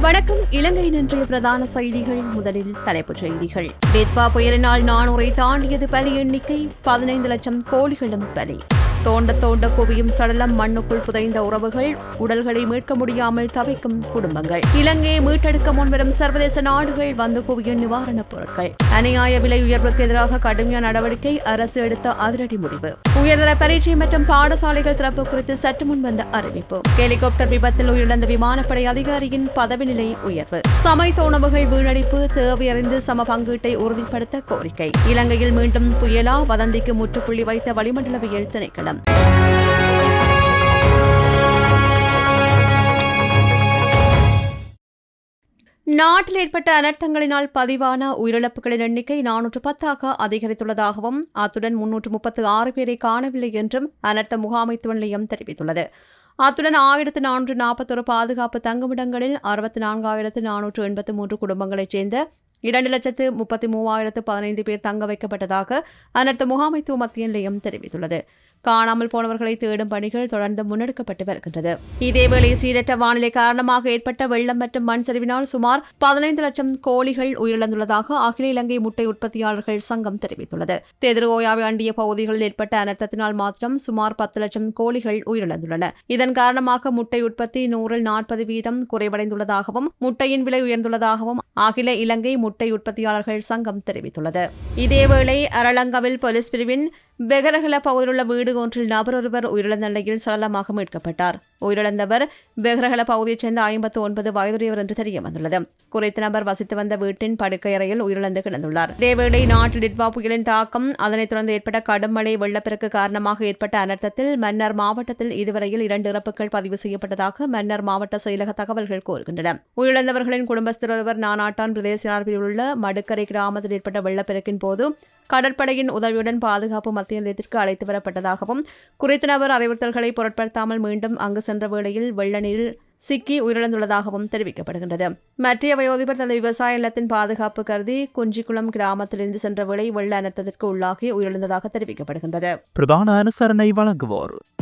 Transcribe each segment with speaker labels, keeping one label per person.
Speaker 1: வணக்கம். இலங்கை இன்றைய பிரதான செய்திகள். முதலில் தலைப்புச் செய்திகள். டெத்வா புயலினால் நானூரை தாண்டியது பலி எண்ணிக்கை பதினைந்து லட்சம் கோழிகளும் பலி. தோண்ட தோண்ட குவியும் சடலம் மண்ணுக்குள் புதைந்த உறவுகள் உடல்களை மீட்க முடியாமல் தவிக்கும் குடும்பங்கள். இலங்கையை மீட்டெடுக்க முன்வரும் சர்வதேச நாடுகள் வந்து குவியும் நிவாரணப் பொருட்கள். அநியாய விலை உயர்வுக்கு எதிராக கடுமையான நடவடிக்கை அரசு எடுத்த அதிரடி முடிவு. உயர்தர பரீட்சை மற்றும் பாடசாலைகள் திறப்பு குறித்து சற்று முன் வந்த அறிவிப்பு. ஹெலிகாப்டர் விபத்தில் உயிரிழந்த விமானப்படை அதிகாரியின் பதவி நிலை உயர்வு. சமைத்த உணவுகள் வீணடிப்பு தேவையறிந்து சம பங்கீட்டை உறுதிப்படுத்த கோரிக்கை. இலங்கையில் மீண்டும் புயலா வதந்திக்கு முற்றுப்புள்ளி வைத்த வளிமண்டலவியல் திணைக்களம். நாட்டில் ஏற்பட்ட அனர்த்தங்களினால் பதிவான உயிரிழப்புகளின் எண்ணிக்கை நானூற்று பத்தாக அதிகரித்துள்ளதாகவும் அத்துடன் முன்னூற்று முப்பத்து ஆறு பேரை காணவில்லை என்றும் அனர்த்த முகாமைத்துவ நிலையம் தெரிவித்துள்ளது. அத்துடன் ஆயிரத்து நானூற்று நாற்பத்தொரு பாதுகாப்பு தங்குமிடங்களில் அறுபத்தி நான்காயிரத்து நானூற்று எண்பத்து மூன்று குடும்பங்களைச் சேர்ந்த இரண்டு லட்சத்து முப்பத்தி மூவாயிரத்து பதினைந்து பேர் தங்க வைக்கப்பட்டதாக அனர்த்த முகாமைத்துவ மத்திய நிலையம் தெரிவித்துள்ளது. காணாமல் போனவர்களை தேடும் பணிகள் தொடர்ந்து முன்னெடுக்கப்பட்டு வருகின்றது. இதேவேளை சீரற்ற வானிலை காரணமாக ஏற்பட்ட வெள்ளம் மற்றும் மண் சரிவினால் சுமார் பதினைந்து லட்சம் கோழிகள் உயிரிழந்துள்ளதாக அகில இலங்கை முட்டை உற்பத்தியாளர்கள் சங்கம் தெரிவித்துள்ளது. தெதிரோயாவை அண்டிய பகுதிகளில் ஏற்பட்ட அனர்த்தத்தினால் மாத்திரம் சுமார் பத்து லட்சம் கோழிகள் உயிரிழந்துள்ளன. இதன் காரணமாக முட்டை உற்பத்தி நூறில் நாற்பது வீதம் குறைவடைந்துள்ளதாகவும் முட்டையின் விலை உயர்ந்துள்ளதாகவும் அகில இலங்கை முட்டை உற்பத்தியாளர்கள் சங்கம் தெரிவித்துள்ளது. இதேவேளை அரளங்கவில் போலீஸ் பிரிவின் பெகரகல பகுதியிலுள்ள வீடு ஒன்றில் நபர் ஒருவர் உயிரிழந்த நிலையில் சடலமாக மீட்கப்பட்டார். உயிரிழந்தவர் பெகரகல பகுதியைச் சேர்ந்த ஐம்பத்து ஒன்பது வயதுடையவர் என்று தெரிய வந்துள்ளது குறித்த நபர் வசித்து வந்த வீட்டின் படுக்கையறையில் உயிரிழந்து கிடந்துள்ளார். இதேவேளை நாட்டில் டிட்வா புயலின் தாக்கம் அதனைத் தொடர்ந்து ஏற்பட்ட கடும் மழை வெள்ளப்பெருக்கு காரணமாக ஏற்பட்ட அனர்த்தத்தில் மன்னர் மாவட்டத்தில் இதுவரையில் இரண்டு இறப்புகள் பதிவு செய்யப்பட்டதாக மன்னர் மாவட்ட செயலக தகவல்கள் கூறுகின்றன. உயிரிழந்தவர்களின் குடும்பஸ்தர் ஒருவர் நானாட்டான் பிரதேச உள்ள மடுக்கரை கிராமத்தில் ஏற்பட்ட வெள்ளப்பெருக்கின் போது கடற்படையின் உதவியுடன் பாதுகாப்பு மத்திய நிலையத்திற்கு அழைத்து வரப்பட்டதாகவும் குறித்த நபர் அறிவுறுத்தல்களை பொருட்படுத்தாமல் மீண்டும் அங்கு சென்ற வேளையில் வெள்ள நீரில் சிக்கி உயிரிழந்துள்ளதாகவும் தெரிவிக்கப்படுகின்றது. மற்றைய வயோதிபர் தனது விவசாய நிலத்தின் பாதுகாப்பு கருதி குஞ்சிக்குளம் கிராமத்திலிருந்து சென்ற வேளை வெள்ள அனர்த்தத்திற்கு உள்ளாகி உயிரிழந்ததாக தெரிவிக்கப்படுகின்றது.
Speaker 2: பிரதான அனுசரணை வழங்குவோர்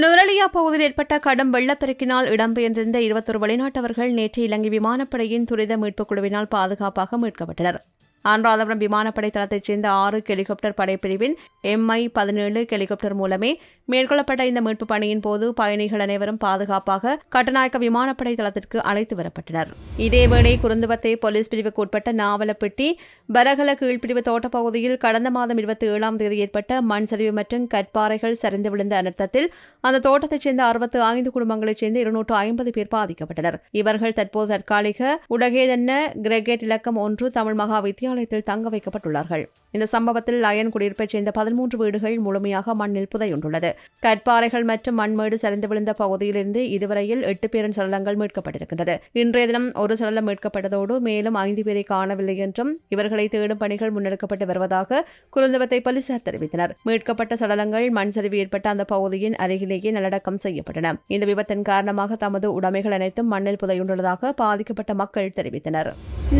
Speaker 1: நுரலியா பகுதியில் ஏற்பட்ட கடும் வெள்ளப்பெருக்கினால் இடம்பெயர்ந்திருந்த இருபத்தொரு வெளிநாட்டவர்கள் நேற்று இலங்கை விமானப்படையின் துரித மீட்புக் குழுவினால் பாதுகாப்பாக மீட்கப்பட்டனர். அனுராதபுரம் விமானப்படை தளத்தைச் சேர்ந்த ஆறு ஹெலிகாப்டர் படைப்பிரிவின் எம்ஐ பதினேழு ஹெலிகாப்டர் மூலமே மேற்கொள்ளப்பட்ட இந்த மீட்பு பணியின் போது பயணிகள் அனைவரும் பாதுகாப்பாக கட்டநாயக்க விமானப்படை தளத்திற்கு அழைத்து வரப்பட்டனர். இதேவேளை குருந்துவத்தை போலீஸ் பிரிவுக்கு உட்பட்ட நாவலப்பட்டி பரகல கீழ்ப்பிரிவு தோட்டப்பகுதியில் கடந்த மாதம் இருபத்தி ஏழாம் தேதி ஏற்பட்ட மண் சரிவு மற்றும் கற்பாறைகள் சரிந்து விழுந்த அனர்த்தத்தில் அந்த தோட்டத்தைச் சேர்ந்த அறுபத்து ஐந்து குடும்பங்களைச் சேர்ந்த இருநூற்று ஐம்பது பேர் பாதிக்கப்பட்டனர். இவர்கள் தற்போது தற்காலிக உடகேதன்ன கிரெகேட் இலக்கம் ஒன்று தமிழ் மகா வித்தியாலயத்தில் தங்க வைக்கப்பட்டுள்ளார்கள். இந்த சம்பவத்தில் லயன் குடியிருப்பைச் சேர்ந்த பதிமூன்று வீடுகள் முழுமையாக மண்ணில் புதையுண்டுள்ளது கற்பாறைகள் மற்றும் மண்மேடு சரிந்து விழுந்த பகுதியிலிருந்து இதுவரையில் எட்டு பேரின் சடலங்கள் மீட்கப்பட்டிருக்கின்றது. இன்றைய தினம் ஒரு சடலம் மீட்கப்பட்டதோடு மேலும் ஐந்து பேரை காணவில்லை என்றும் இவர்களை தேடும் பணிகள் முன்னெடுக்கப்பட்டு வருவதாக குருந்தவத்தை போலீசார் தெரிவித்தனர். மீட்கப்பட்ட சடலங்கள் மண் சரிவு ஏற்பட்ட அந்த பகுதியின் அருகிலேயே நல்லடக்கம் செய்யப்பட்டன. இந்த விபத்தின் காரணமாக தமது உடைமைகள் அனைத்தும் மண்ணில் புதையுண்டுள்ளதாக பாதிக்கப்பட்ட மக்கள் தெரிவித்தனர்.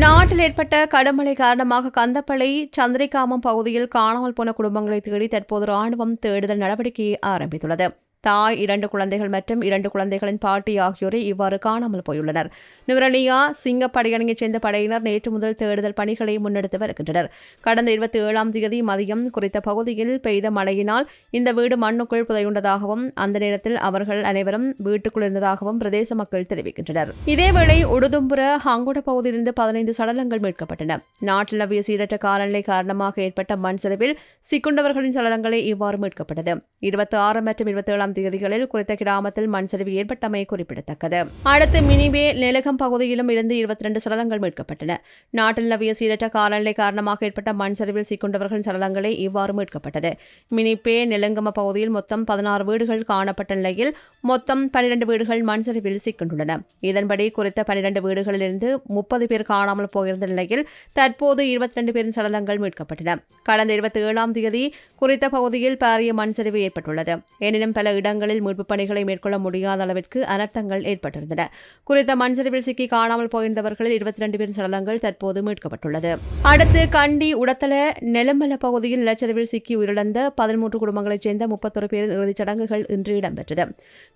Speaker 1: நாட்டில் ஏற்பட்ட கடுமழை காரணமாக கந்தப்பளை சந்திரிகாமம் பகுதியில் காணாமல் போன குடும்பங்களை தேடி தற்போது ராணுவம் தேடுதல் நடவடிக்கையை ஆரம்பித்துள்ளது. தாய் இரண்டு குழந்தைகள் மற்றும் இரண்டு குழந்தைகளின் பாட்டி ஆகியோரை இவ்வாறு காணாமல் போயுள்ளனர். நுவரலியா சிங்கப்படையணியைச் சேர்ந்த படையினர் நேற்று முதல் தேடுதல் பணிகளை முன்னெடுத்து வருகின்றனர். கடந்த இருபத்தி ஏழாம் தேதி மதியம் குறித்த பகுதியில் பெய்த மழையினால் இந்த வீடு மண்ணுக்குள் புதையுண்டதாகவும் அந்த நேரத்தில் அவர்கள் அனைவரும் வீட்டுக்குள் இருந்ததாகவும் பிரதேச மக்கள் தெரிவிக்கின்றனர். இதேவேளை உடுதும்புர ஹங்குட பகுதியிலிருந்து பதினைந்து சடலங்கள் மீட்கப்பட்டன. நாட்டில் நிலவிய சீரற்ற காலநிலை காரணமாக ஏற்பட்ட மண் சரிவில் சிக்குண்டவர்களின் சடலங்களை இவ்வாறு மீட்கப்பட்டது. இருபத்தி ஆறு மற்றும் இருபத்தி ஏழாம் தேதிகளில் குறித்த கிராமத்தில் மண் சரிவு ஏற்பட்டமை குறிப்பிடத்தக்கது. அடுத்து மினிவே நெலகம் பகுதியிலும் இருந்து இருபத்தி ரெண்டு சடலங்கள் மீட்கப்பட்டன. நாட்டில் நிலவிய சீரற்ற காலநிலை காரணமாக ஏற்பட்ட மண் சரிவில் சிக்கொண்டவர்களின் சடலங்களை இவ்வாறு மீட்கப்பட்டது. மினிப்பே நெலுங்கம பகுதியில் மொத்தம் பதினாறு வீடுகள் காணப்பட்ட நிலையில் மொத்தம் பனிரெண்டு வீடுகள் மண் சரிவில் சிக்கின்றன இதன்படி குறித்த பனிரெண்டு வீடுகளிலிருந்து முப்பது பேர் காணாமல் போயிருந்த நிலையில் தற்போது இருபத்தி ரெண்டு பேரின் சடலங்கள் மீட்கப்பட்டன. கடந்த இருபத்தி ஏழாம் தேதி குறித்த பகுதியில் பாரிய மண் சரிவு ஏற்பட்டுள்ளது. எனினும் பல இடங்களில் மீட்புப் பணிகளை மேற்கொள்ள முடியாத அளவிற்கு அனர்த்தங்கள் ஏற்பட்டிருந்தன. குறித்த மண்சரிவில் சிக்கி காணாமல் போயிருந்தவர்களில் இருபத்தி ரெண்டு பேரின் சடலங்கள் தற்போது மீட்கப்பட்டுள்ளது. அடுத்து கண்டி உடத்தல நெலமல பகுதியில் நிலச்சரிவில் சிக்கி உயிரிழந்த பதிமூன்று குடும்பங்களைச் சேர்ந்த முப்பத்தொரு பேரின் இறுதிச் சடங்குகள் இன்று இடம்பெற்றது.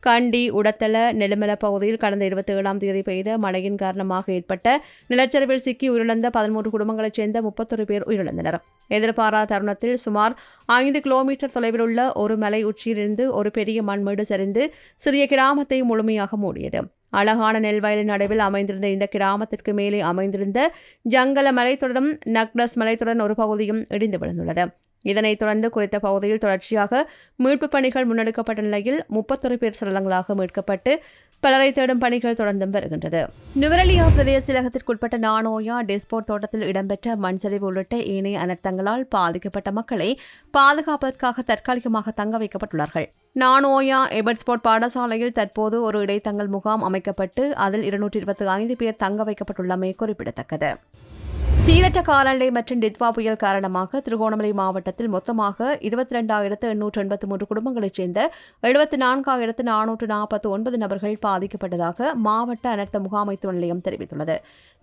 Speaker 1: கண்டி உடத்தல நெலுமல பகுதியில் கடந்த இருபத்தி ஏழாம் தேதி பெய்த மழையின் காரணமாக ஏற்பட்ட நிலச்சரிவில் சிக்கி உயிரிழந்த பதிமூன்று குடும்பங்களைச் சேர்ந்த முப்பத்தொரு பேர் உயிரிழந்தனர். எதிர்பாராத தருணத்தில் சுமார் ஐந்து கிலோமீட்டர் தொலைவில் உள்ள ஒரு மலை உச்சியிலிருந்து ஒரு பெரிய மண்மேடு சரிந்து சிறிய கிராமத்தை முழுமையாக மூடியது. அழகான நெல்வயலின் நடுவில் அமைந்திருந்த இந்த கிராமத்திற்கு மேலே அமைந்திருந்த ஜங்கல மலைத்துடன் நக்டஸ் மலைத்துடன் ஒரு பகுதியும் இடிந்து விழுந்துள்ளது. இதனைத் தொடர்ந்து குறித்த பகுதியில் தொடர்ச்சியாக மீட்புப் பணிகள் முன்னெடுக்கப்பட்ட நிலையில் முப்பத்தொரு பேர் சடலங்களாக மீட்கப்பட்டு பலரை தேடும் பணிகள் தொடர்ந்தும் வருகின்றது. நுவரலியா பிரதேசத்திற்குட்பட்ட நானோயா டெஸ்போர்ட் தோட்டத்தில் இடம்பெற்ற மண்சரிவு உள்ளிட்ட ஏனைய அனர்த்தங்களால் பாதிக்கப்பட்ட மக்களை பாதுகாப்பதற்காக தற்காலிகமாக தங்க வைக்கப்பட்டுள்ளார்கள். நானோயா எபர்ட்ஸ்போர்ட் பாடசாலையில் தற்போது ஒரு இடைத்தங்கல் முகாம் அமைக்கப்பட்டு அதில் இருநூற்றி இருபத்தி ஐந்து பேர் தங்க வைக்கப்பட்டுள்ளமை குறிப்பிடத்தக்கது. சீரற்ற காலநிலை மற்றும் டித்வா புயல் காரணமாக திருகோணமலை மாவட்டத்தில் மொத்தமாக இருபத்தி ரெண்டாயிரத்து எண்ணூற்று எண்பத்தி மூன்று குடும்பங்களைச் சேர்ந்த எழுபத்தி நான்காயிரத்து நானூற்று நாற்பத்தி ஒன்பது நபர்கள் பாதிக்கப்பட்டதாக மாவட்ட அனர்த்த முகாமைத்துவ நிலையம் தெரிவித்துள்ளது.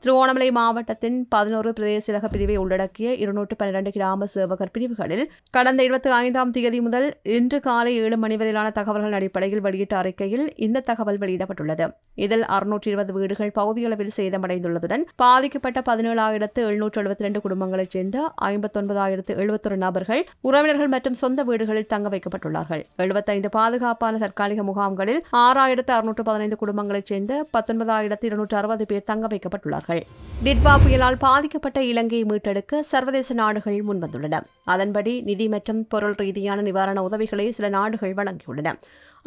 Speaker 1: திருவோணமலை மாவட்டத்தின் பதினோரு பிரதேச பிரிவை உள்ளடக்கிய இருநூற்று பன்னிரண்டு கிராம சேவகர் பிரிவுகளில் கடந்த இருபத்தி ஐந்தாம் தேதி முதல் இன்று காலை ஏழு மணி வரையிலான தகவல்கள் அடிப்படையில் வெளியிட்ட அறிக்கையில் இந்த தகவல் வெளியிடப்பட்டுள்ளது. இதில் அறுநூற்றி இருபது வீடுகள் பகுதியளவில் சேதமடைந்துள்ளதுடன் பாதிக்கப்பட்ட பதினேழாயிரத்து எழுநூற்று எழுபத்தி ரெண்டு குடும்பங்களைச் சேர்ந்த ஐம்பத்தொன்பதாயிரத்து எழுபத்தொரு நபர்கள் உறவினர்கள் மற்றும் சொந்த வீடுகளில் தங்க வைக்கப்பட்டுள்ளார்கள். எழுபத்தைந்து பாதுகாப்பான தற்காலிக முகாம்களில் ஆறாயிரத்து அறுநூற்று பதினைந்து குடும்பங்களைச் சேர்ந்த பத்தொன்பதாயிரத்து இருநூற்று அறுபது பேர் தங்க வைக்கப்பட்டுள்ளார்கள். டிட்வா புயலால் பாதிக்கப்பட்ட இலங்கையை மீட்டெடுக்க சர்வதேச நாடுகள் முன்வந்துள்ளன. அதன்படி நிதி மற்றும் பொருள் ரீதியான நிவாரண உதவிகளை சில நாடுகள் வழங்கியுள்ளன.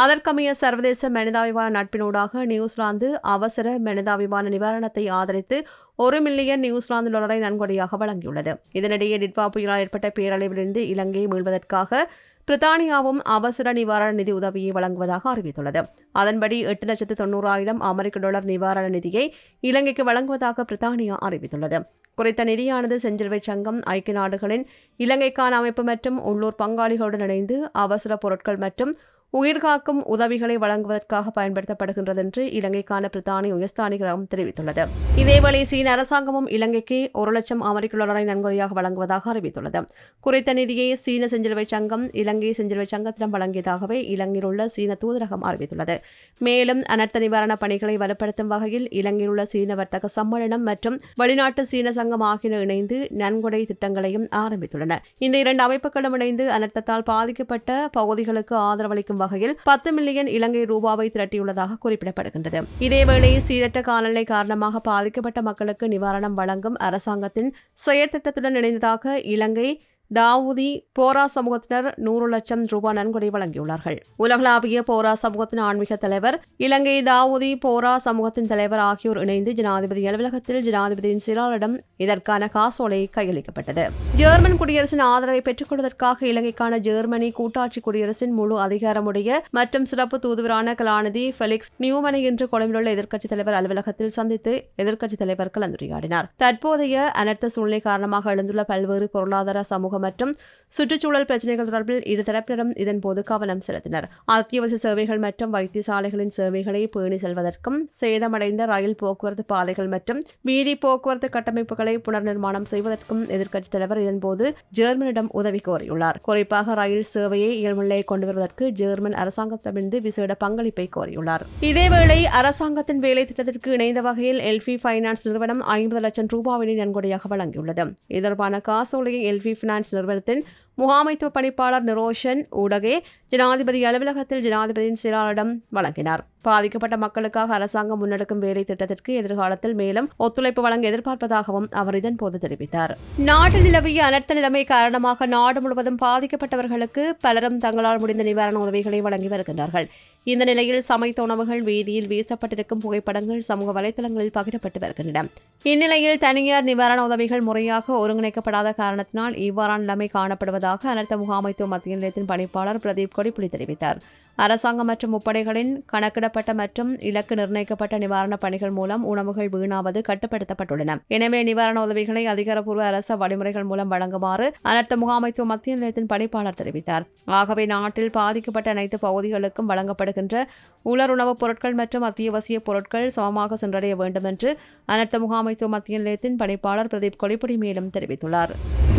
Speaker 1: அதற்கமைய சர்வதேச மனிதாபிமான நட்பினூடாக நியூசிலாந்து அவசர மனிதாபிமான நிவாரணத்தை ஆதரித்து ஒரு மில்லியன் நியூசிலாந்து டாலரை நன்கொடையாக வழங்கியுள்ளது. இதனிடையே டிட்வா புயலால் ஏற்பட்ட பேரழிவிலிருந்து இலங்கையை மீள்வதற்காக பிரித்தானியாவும் அவசர நிவாரண நிதி உதவியை வழங்குவதாக அறிவித்துள்ளது. அதன்படி எட்டு லட்சத்து தொண்ணூறாயிரம் அமெரிக்க டாலர் நிவாரண நிதியை இலங்கைக்கு வழங்குவதாக பிரித்தானியா அறிவித்துள்ளது. குறித்த நிதியானது செஞ்சிலுவை சங்கம் ஐக்கிய நாடுகளின் இலங்கைக்கான அமைப்பு மற்றும் உள்ளூர் பங்காளிகளுடன் இணைந்து அவசர பொருட்கள் மற்றும் உயிர்காக்கும் உதவிகளை வழங்குவதற்காக பயன்படுத்தப்படுகின்றது என்று இலங்கைக்கான பிரித்தானிய உயர்ஸ்தானிகரம் தெரிவித்துள்ளது. இதேவேளை சீன அரசாங்கமும் இலங்கைக்கு ஒரு லட்சம் அமெரிக்க டாலரை நன்கொடையாக வழங்குவதாக அறிவித்துள்ளது. குறித்த நிதியை சீன செஞ்சிலுவை சங்கம் இலங்கை செஞ்சிலுவை சங்கத்திடம் வழங்கியதாகவே இலங்கையில் உள்ள சீன தூதரகம் அறிவித்துள்ளது. மேலும் அனர்த்த நிவாரண பணிகளை வலுப்படுத்தும் வகையில் இலங்கையில் உள்ள சீன வர்த்தக சம்மேளனம் மற்றும் வெளிநாட்டு சீன சங்கம் ஆகியன இணைந்து நன்கொடை திட்டங்களையும் ஆரம்பித்துள்ளன. இந்த இரண்டு அமைப்புகளும் இணைந்து அனர்த்தத்தால் பாதிக்கப்பட்ட பகுதிகளுக்கு ஆதரவளிக்கும் வகையில் பத்து மில்லியன் இலங்கை ரூபாவை திரட்டியுள்ளதாக குறிப்பிடப்படுகின்றது. இதேவேளை சீரற்ற காலநிலை காரணமாக பாதிக்கப்பட்ட மக்களுக்கு நிவாரணம் வழங்கும் அரசாங்கத்தின் செயற்திட்டத்துடன் இணைந்ததாக இலங்கை தாவூதி போரா சமூகத்தினர் நூறு லட்சம் ரூபாய் நன்கொடை வழங்கியுள்ளார்கள். உலகளாவிய போரா சமூகத்தின் ஆன்மீக தலைவர் இலங்கை தாவூதி போரா சமூகத்தின் தலைவர் ஆகியோர் இணைந்து ஜனாதிபதி அலுவலகத்தில் ஜனாதிபதியின் சிறாரிடம் இதற்கான காசோலை கையளிக்கப்பட்டது. ஜெர்மன் குடியரசின் ஆதரவை பெற்றுக் கொள்வதற்காக இலங்கைக்கான ஜெர்மனி கூட்டாட்சி குடியரசின் முழு அதிகாரமுடைய மற்றும் சிறப்பு தூதுவரான கலாநிதி ஃபெலிக்ஸ் நியூமனை இன்று கொழும்பிலுள்ள எதிர்க்கட்சித் தலைவர் அலுவலகத்தில் சந்தித்து எதிர்க்கட்சித் தலைவர் கலந்துரையாடினார். தற்போதைய அனர்த்த சூழ்நிலை காரணமாக எழுந்துள்ள பல்வேறு பொருளாதார சமூக மற்றும் சுற்றுச்சூழல் பிரச்சினைகள் தொடர்பில் இரு தரப்பினரும் இதன்போது கவனம் செலுத்தினர். அத்தியாவசிய சேவைகள் மற்றும் வைத்தியசாலைகளின் சேவைகளை பேணி செல்வதற்கும் சேதமடைந்த ரயில் போக்குவரத்து பாதைகள் மற்றும் வீதி போக்குவரத்து கட்டமைப்புகளை புனர்நிர்மாணம் செய்வதற்கும் எதிர்க்கட்சித் தலைவர் இதன்போது ஜெர்மனிடம் உதவி கோரியுள்ளார். குறிப்பாக ரயில் சேவையை இயல்முள்ளே கொண்டு வருவதற்கு ஜெர்மன் அரசாங்கத்திடமிருந்து விசேட பங்களிப்பை கோரியுள்ளார். இதேவேளை அரசாங்கத்தின் வேலை திட்டத்திற்கு இணைந்த வகையில் எல்பி ஃபைனான்ஸ் நிறுவனம் ஐம்பது லட்சம் ரூபாவினை நன்கொடையாக வழங்கியுள்ளது. இது தொடர்பான காசோலையை எல்பி ஃபைனான்ஸ் நிறுவனத்தின் முகாமைத்துவ பணிப்பாளர் நிரோஷன் ஊடகே ஜனாதிபதி அலுவலகத்தில் ஜனாதிபதியின் செயலாளரிடம் வழங்கினார். பாதிக்கப்பட்ட மக்களுக்காக அரசாங்கம் முன்னெடுக்கும் வேலை திட்டத்திற்கு எதிர்காலத்தில் மேலும் ஒத்துழைப்பு வழங்க எதிர்பார்ப்பதாகவும் அவர் இதன்போது தெரிவித்தார். நாட்டில் நிலவிய அனர்த்த நிலைமை காரணமாக நாடு முழுவதும் பாதிக்கப்பட்டவர்களுக்கு பலரும் தங்களால் முடிந்த நிவாரண உதவிகளை வழங்கி வருகின்றார்கள். இந்த நிலையில் சமைத்த உணவுகள் வீதியில் வீசப்பட்டிருக்கும் புகைப்படங்கள் சமூக வலைதளங்களில் பகிரப்பட்டு வருகின்றன. இந்நிலையில் தனியார் நிவாரண உதவிகள் முறையாக ஒருங்கிணைக்கப்படாத காரணத்தினால் இவ்வாறான நிலைமை காணப்படுவதாக அனர்த்த முகாமைத்துவ மத்திய நிலையத்தின் பணிப்பாளர் பிரதீப் கொடிப்புலி தெரிவித்தார் அரசாங்கம் மற்றும் முப்படைகளின் கணக்கிடப்பட்ட மற்றும் இலக்கு நிர்ணயிக்கப்பட்ட நிவாரணப் பணிகள் மூலம் உணவுகள் வீணாவது கட்டுப்படுத்தப்பட்டுள்ளன. எனவே நிவாரண உதவிகளை அதிகாரப்பூர்வ அரச வழிமுறைகள் மூலம் வழங்குமாறு அனர்த்த முகாமைத்துவ மத்திய நிலையத்தின் பணிப்பாளர் தெரிவித்தார். ஆகவே நாட்டில் பாதிக்கப்பட்ட அனைத்து பகுதிகளுக்கும் வழங்கப்படுகின்ற உலர் உணவுப் பொருட்கள் மற்றும் அத்தியாவசிய பொருட்கள் சமமாக சென்றடைய வேண்டும் என்று அனர்த்த முகாமைத்துவ மத்திய நிலையத்தின் பணிப்பாளர் பிரதீப் கொடிப்புடி மேலும் தெரிவித்துள்ளார்.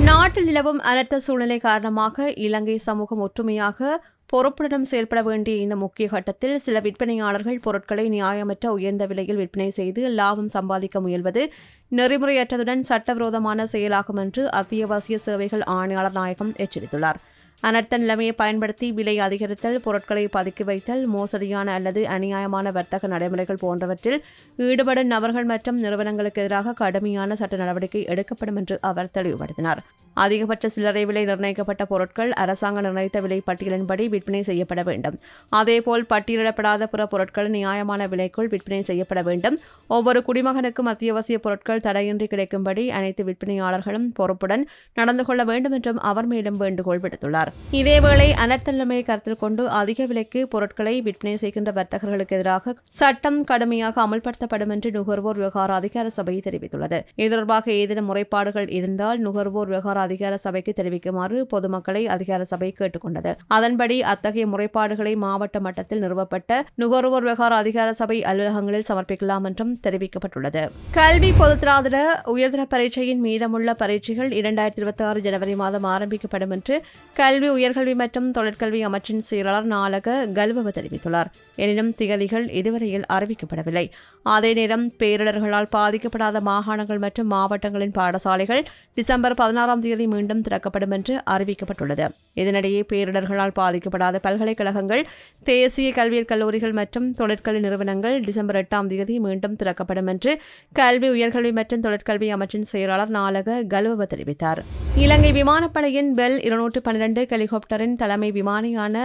Speaker 1: நாட்டில் நிலவும் அனர்த்த சூழ்நிலை காரணமாக இலங்கை சமூகம் ஒற்றுமையாக பொறுப்புடன் செயல்பட வேண்டிய இந்த முக்கிய கட்டத்தில் சில விற்பனையாளர்கள் பொருட்களை நியாயமற்ற உயர்ந்த விலையில் விற்பனை செய்து லாபம் சம்பாதிக்க முயல்வது நெறிமுறையற்றதுடன் சட்டவிரோதமான செயலாகும் என்று அத்தியாவசிய சேவைகள் ஆணையாளர் நாயகம் எச்சரித்துள்ளார். அனர்த்த நிலைமையை பயன்படுத்தி விலை அதிகரித்தல் பொருட்களை பதுக்கி வைத்தல் மோசடியான அல்லது அநியாயமான வர்த்தக நடைமுறைகள் போன்றவற்றில் ஈடுபடும் நபர்கள் மற்றும் நிறுவனங்களுக்கு எதிராக கடுமையான சட்ட நடவடிக்கை எடுக்கப்படும் என்று அவர் தெளிவுபடுத்தினார். அதிகபட்ச சில்லறை விலை நிர்ணயிக்கப்பட்ட பொருட்கள் அரசாங்க நிர்ணயித்த விலை பட்டியலின்படி விற்பனை செய்யப்பட வேண்டும். அதேபோல் பட்டியலிடப்படாத பிற பொருட்கள் நியாயமான விலைக்குள் விற்பனை செய்யப்பட வேண்டும். ஒவ்வொரு குடிமகனுக்கும் அத்தியாவசிய பொருட்கள் தடையின்றி கிடைக்கும்படி அனைத்து விற்பனையாளர்களும் பொறுப்புடன் நடந்து கொள்ள வேண்டும் என்றும் அவர் மேலும் வேண்டுகோள் விடுத்துள்ளார். இதேவேளை அனர்த்த கருத்தில் கொண்டு அதிக விலைக்கு பொருட்களை விற்பனை செய்கின்ற வர்த்தகர்களுக்கு எதிராக சட்டம் கடுமையாக அமல்படுத்தப்படும் என்று நுகர்வோர் விவகார அதிகார சபை தெரிவித்துள்ளது. இது தொடர்பாக ஏதேனும் முறைப்பாடுகள் இருந்தால் நுகர்வோர் விவகார அதிகார சபைக்கு தெரிவிக்குமாறு பொதுமக்களை அதிகார சபை கேட்டுக்கொண்டது. அதன்படி அத்தகைய முறைப்பாடுகளை மாவட்ட மட்டத்தில் நிறுவப்பட்ட நுகர்வோர் விவகார அதிகார சபை அலுவலகங்களில் சமர்ப்பிக்கலாம் என்றும் தெரிவிக்கப்பட்டுள்ளது. கல்வி பொதுத்தராதர உயர்தர பரீட்சையின் மீதமுள்ள பரீட்சைகள் இரண்டாயிரத்தி இருபத்தி ஆறு ஜனவரி மாதம் ஆரம்பிக்கப்படும் என்று கல்வி உயர்கல்வி மற்றும் தொழிற்கல்வி அமைச்சின் செயலாளர் நாளக கல்வவ தெரிவித்துள்ளார். எனினும் திகதிகள் இதுவரையில் அறிவிக்கப்படவில்லை. அதே நேரம் பேரிடர்களால் பாதிக்கப்படாத மாகாணங்கள் மற்றும் மாவட்டங்களின் பாடசாலைகள் டிசம்பர் பதினாறாம் தேதி மீண்டும் திறக்கப்படும் என்று அறிவிக்கப்பட்டுள்ளது. இதனிடையே பேரிடர்களால் பாதிக்கப்படாத பல்கலைக்கழகங்கள் தேசிய கல்வியற் கல்லூரிகள் மற்றும் தொழிற்கல்வி நிறுவனங்கள் டிசம்பர் எட்டாம் தேதி மீண்டும் திறக்கப்படும் என்று கல்வி உயர்கல்வி மற்றும் தொழிற்கல்வி அமைச்சின் செயலாளர் நாளக கலுவ தெரிவித்தார். இலங்கை விமானப்படையின் பெல் இருநூற்று பன்னிரண்டு ஹெலிகாப்டரின் தலைமை விமானியான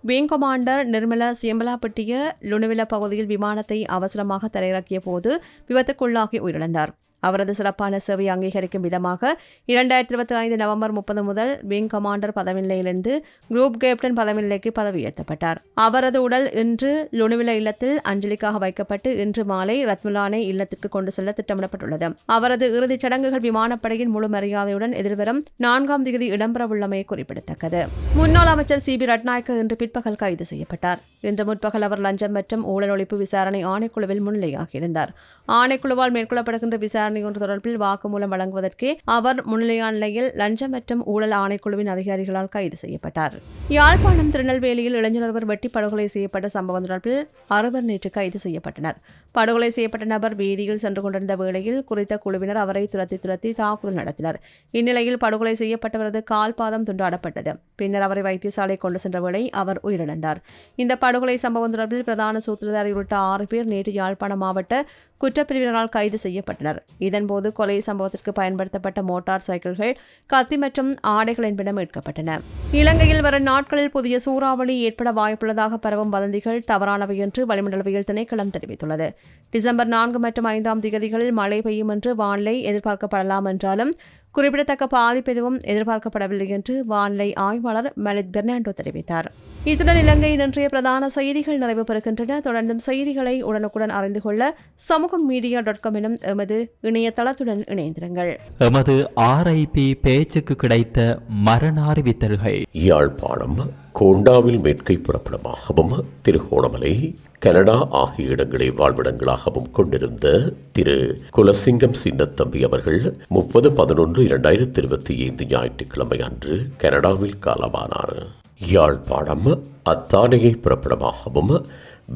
Speaker 1: விங் கமாண்டர் நிர்மலா சியம்பலாப்பட்டிய லுணுவில பகுதியில் விமானத்தை அவசரமாக தரையிறக்கிய போது விபத்துக்குள்ளாகி உயிரிழந்தார். அவரது சிறப்பான சேவை அங்கீகரிக்கும் விதமாக இரண்டாயிரத்தி இருபத்தி ஐந்து நவம்பர் முப்பது முதல் விங் கமாண்டர் பதவிநிலையிலிருந்து குரூப் கேப்டன் பதவிநிலைக்கு பதவி உயர்த்தப்பட்டார் அவரது உடல் இன்று லுணுவில இல்லத்தில் அஞ்சலிக்காக வைக்கப்பட்டு இன்று மாலை ரத்மலானை இல்லத்திற்கு கொண்டு செல்ல திட்டமிடப்பட்டுள்ளது. அவரது இறுதிச் சடங்குகள் விமானப்படையின் முழு மரியாதையுடன் எதிர்வரும் நான்காம் தேதி இடம்பெறவுள்ளமை குறிப்பிடத்தக்கது. முன்னாள் அமைச்சர் சி பி ரட்நாயக்க இன்று பிற்பகல் கைது செய்யப்பட்டார். இன்று முற்பகல் அவர் லஞ்சம் மற்றும் ஊழல் ஒழிப்பு விசாரணை ஆணைக்குழுவில் முன்னிலையாகியிருந்தார் ஆணைக்குழுவால் மேற்கொள்ளப்படுகின்ற விசாரணை ஒன்று தொடர்பில் வாக்குமூலம் வழங்குவதற்கு அவர் முன்னிலையான நிலையில் லஞ்சம் மற்றும் ஊழல் ஆணைக்குழுவின் அதிகாரிகளால் கைது செய்யப்பட்டார். யாழ்ப்பாணம் திருநெல்வேலியில் இளைஞர் ஒருவர் வெட்டி படுகொலை செய்யப்பட்ட சம்பவம் தொடர்பில் அறுவர் நேற்று கைது செய்யப்பட்டனர். படுகொலை செய்யப்பட்ட நபர் வீதியில் சென்று கொண்டிருந்த வேளையில் குறித்த குழுவினர் அவரை துரத்தி துரத்தி தாக்குதல் நடத்தினர். இந்நிலையில் படுகொலை செய்யப்பட்டவரது கால் பாதம் துண்டாடப்பட்டது. பின்னர் அவரை வைத்தியசாலை கொண்டு சென்ற வேளை அவர் உயிரிழந்தார். இந்த படுகொலை சம்பவம் தொடர்பில் பிரதான சூத்திரதாரி உள்ளிட்ட ஆறு பேர் நேற்று யாழ்ப்பாணம் மாவட்ட குற்றப்பிரிவினரால் கைது செய்யப்பட்டனர். இதன்போது கொலை சம்பவத்திற்கு பயன்படுத்தப்பட்ட மோட்டார் சைக்கிள்கள் கத்தி மற்றும் ஆடைகள் என்பன மீட்கப்பட்டன. இலங்கையில் வரும் நாட்களில் புதிய சூறாவளி ஏற்பட வாய்ப்புள்ளதாக பரவும் வதந்திகள் தவறானவை என்று வளிமண்டலவியல் திணைக்களம் தெரிவித்துள்ளது. டிசம்பர் நான்கு மற்றும் ஐந்தாம் தேதிகளில் மழை பெய்யும் என்று வானிலை எதிர்பார்க்கப்படலாம் என்றாலும் குறிப்பிடத்தக்க பாதிப்பு எதுவும் எதிர்பார்க்கப்படவில்லை என்று வானிலை ஆய்வாளர் மலித் பெர்னாண்டோ தெரிவித்தார். இத்துடன் இலங்கையின் இன்றைய பிரதான செய்திகள் நிறைவு பெறுகின்றன. தொடர்ந்தும் செய்திகளை உடனுக்குடன் அறிந்து கொள்ள சமூகம் மீடியா டாட் காம் எனும் எமது இணையதளத்துடன் இணைந்திருங்கள்.
Speaker 2: எமது ஆர்ஐபி பேச்சுக்கு கிடைத்த மரண அறிவித்தல்கள்
Speaker 3: யாழ்ப்பாணம் கோண்டாவில் மேற்கை புறப்படமாகவும் திருகோணமலை கனடா ஆகிய இடங்களை வாழ்விடங்களாகவும் கொண்டிருந்த திரு. குலசிங்கம் சின்னத்தம்பி அவர்கள் முப்பது பதினொன்று இரண்டாயிரத்தி இருபத்தி ஐந்து ஞாயிற்றுக்கிழமை அன்று கனடாவில் காலமானார். யாழ்ப்பாணம் அத்தானையை புறப்படமாகவும்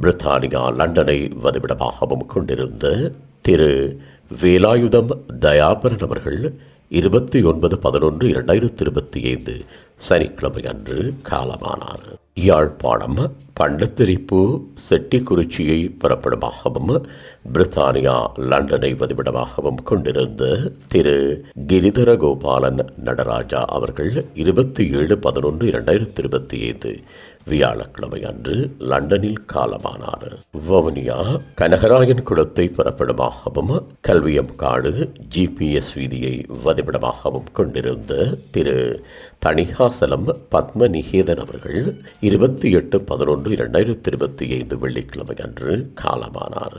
Speaker 3: பிரித்தானியா லண்டனை வதிவிடமாகவும் கொண்டிருந்த திரு. வேலாயுதம் தயாபரன் அவர்கள் இருபத்தி ஒன்பது பதினொன்று இரண்டாயிரத்தி இருபத்தி ஐந்து சனிக்கிழமை அன்று காலமானார். யாழ்ப்பாணம் பண்டத்திரிப்பு செட்டிக்குறிச்சியை புறப்படமாகவும் பிரித்தானியா லண்டனை வதிவிடமாகவும் கொண்டிருந்த திரு. கிரிதர கோபாலன் நடராஜா அவர்கள் இருபத்தி ஏழு பதினொன்று இரண்டாயிரத்தி இருபத்தி ஐந்து வியாழக்கிழமை அன்று லண்டனில் காலமானார். வவுனியா கனகராயன் குளத்தை பிறப்பிடமாகவும் கல்வியம் காடு ஜிபிஎஸ் வீதியை வதிவிடமாகவும் கொண்டிருந்த திரு. தணிகாசலம் பத்ம நிகேதன் அவர்கள் இருபத்தி எட்டு பதினொன்று இரண்டாயிரத்தி இருபத்தி ஐந்து வெள்ளிக்கிழமை அன்று காலமானார்.